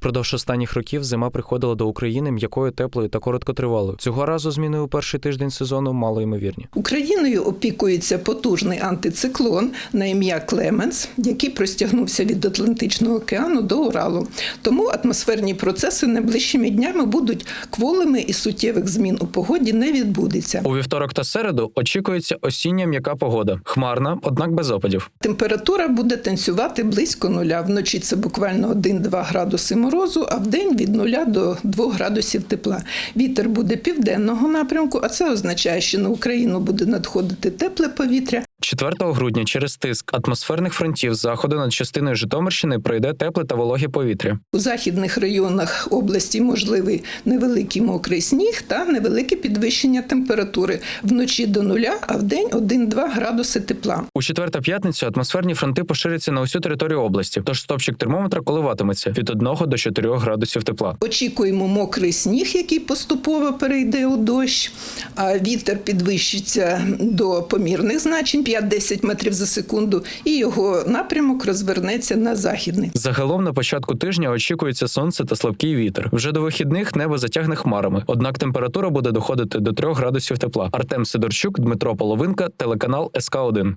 Впродовж останніх років зима приходила до України м'якою, теплою та короткотривалою. Цього разу зміни у перший тиждень сезону мало ймовірні. Україною опікується потужний антициклон на ім'я Клеменс, який простягнувся від Атлантичного океану до Уралу. Тому атмосферні процеси найближчими днями будуть кволими і суттєвих змін у погоді не відбудеться. У вівторок та середу очікується осіння м'яка погода. Хмарна, однак без опадів. Температура буде танцювати близько нуля. Вночі це буквально 1-2 градуси морозу, а в день від нуля до 2 градусів тепла. Вітер буде південного напрямку, а це означає, що на Україну буде надходити тепле повітря. 4 грудня через тиск атмосферних фронтів з заходу над частиною Житомирщини пройде тепле та вологе повітря. У західних районах області можливий невеликий мокрий сніг та невелике підвищення температури вночі до нуля, а вдень 1-2 градуси тепла. У четвер та п'ятницю атмосферні фронти поширяться на усю територію області, тож стопчик термометра коливатиметься від 1 до 4 градусів тепла. Очікуємо мокрий сніг, який поступово перейде у дощ, а вітер підвищиться до помірних значень 5-10 метрів за секунду, і його напрямок розвернеться на західний. Загалом на початку тижня очікується сонце та слабкий вітер. Вже до вихідних небо затягне хмарами. Однак температура буде доходити до 3 градусів тепла. Артем Сидорчук, Дмитро Половинка, телеканал СК 1